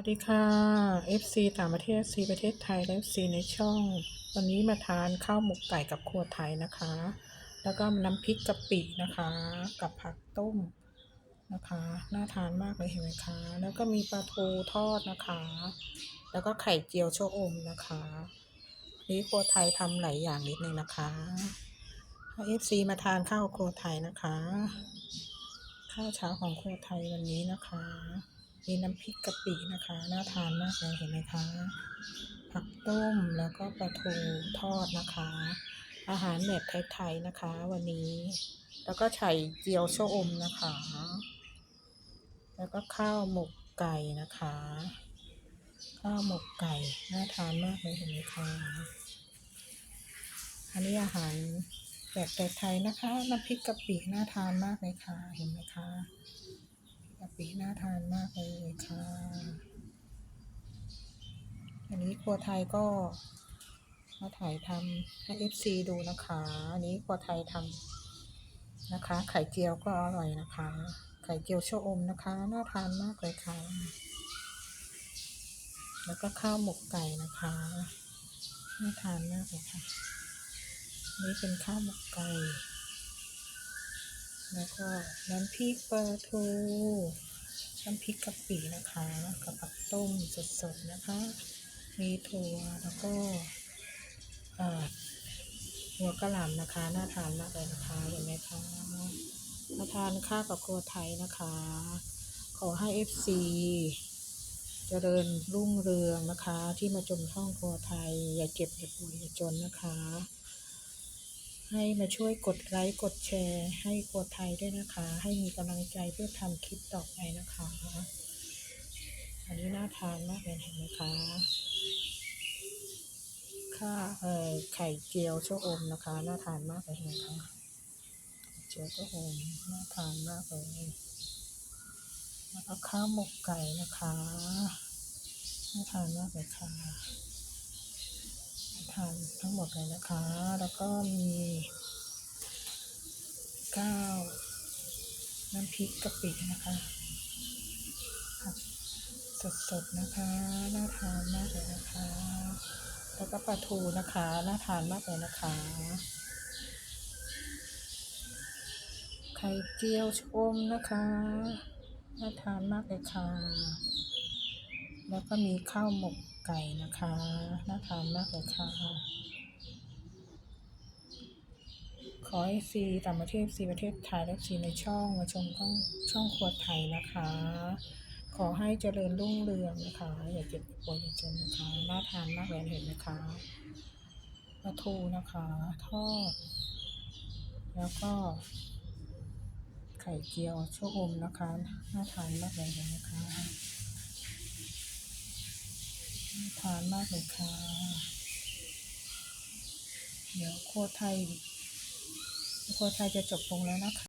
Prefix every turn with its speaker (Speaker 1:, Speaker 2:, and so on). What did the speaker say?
Speaker 1: วัสดีค่ะ FC ต่างประเทศ FC ประเทศไทยและ FC ในช่อง วันนี้มาทานข้าวหมกไก่กับครัวไทยนะคะ แล้วก็น้ำพริกกะปินะคะ กับผักต้มนะคะ น่าทานมากเลยเห็นไหมคะ แล้วก็มีปลาทูทอดนะคะ แล้วก็ไข่เจียวชอมนะคะ นี่ครัวไทยทำหลายอย่างนิดนึงนะคะให้ FC มาทานข้าวครัวไทยนะคะ ข้าวเช้าของครัวไทยวันนี้นะคะ มีน้ำพริกกะปินะคะ น่าทานมากเลยเห็นไหมคะ ผักต้มแล้วก็ปลาทูทอดนะคะ อาหารแบบไทยๆนะคะ วันนี้ แล้วก็ไข่เจียวโชอมนะคะ แล้วก็ข้าวหมกไก่นะคะ ข้าวหมกไก่ น่าทานมากเลยเห็นไหมคะ อันนี้อาหารแบบไทยๆนะคะ น้ำพริกกะปิน่าทานมากเลยค่ะ เห็นไหมคะ ปิน่าทานมากเลยค่ะ อันนี้ครัวไทยก็มาถ่ายทำให้ FC ดูนะคะ อันนี้ครัวไทยทำนะคะ ไข่เจียวก็อร่อยนะคะ ไข่เจียวชะอมนะคะ น่าทานมากเลยค่ะ แล้วก็ข้าวหมกไก่นะคะ น่าทานมากเลยค่ะ นี่เป็นข้าวหมกไก่แล้วก็น้ำพริกปลาทู น้ำพริกกะปินะคะกับผักต้มสดๆนะคะ มีถั่วแล้วก็หัวกะหล่ำนะคะน่าทานมากเลยนะคะเห็นไหมคะมาทานข้าวกับครัวไทยนะคะ ขอให้ FC เจริญรุ่งเรืองนะคะ ที่มาชมช่องครัวไทย อย่าเจ็บอย่าป่วยอย่าจนนะคะ ให้มาช่วยกดไลค์กดแชร์ ให้ครัวไทยด้วยนะคะ ให้มีกำลังใจเพื่อทำคลิปต่อไปนะคะ อันนี้น่าทานมากเลยเห็นไหมคะข้าเอ่อไข่เจียวชะอมนะคะ น่าทานมากเลยเห็นไหมคะไข่เจียวชะอมน่าทานมากเลยแล้วก็ข้าวหมกไก่นะคะน่าทานมากเลยค่ะ ทานทั้งหมดเลยนะคะ แล้วก็มีข้าวน้ำพริกกะปินะคะผักสดๆนะคะน่าทานมากเลยนะคะ แล้วก็ปลาทูนะคะน่าทานมากเลยนะคะไข่เจียวชะอมนะคะน่าทานมากเลยค่ะ แล้วก็มีข้าวหมกไก่นะคะ น่าทานมากเลยค่ะ ขอให้ฟรีต่างประเทศฟรีประเทศไทยและฟรีในช่องมาชมช่องช่องครัวไทยนะคะ ขอให้เจริญรุ่งเรืองนะคะ อย่าเจ็บป่วยอย่าจนนะคะ น่าทานมากเลยเห็นไหมคะปลาทูนะคะ ทอด แล้วก็ไข่เจียวชะอมนะคะ น่าทานมากเลยเห็นไหมคะ ทานมากเลยค่ะ เดี๋ยวโครัวไทยโครัวไทยจะจบลงแล้วนะคะ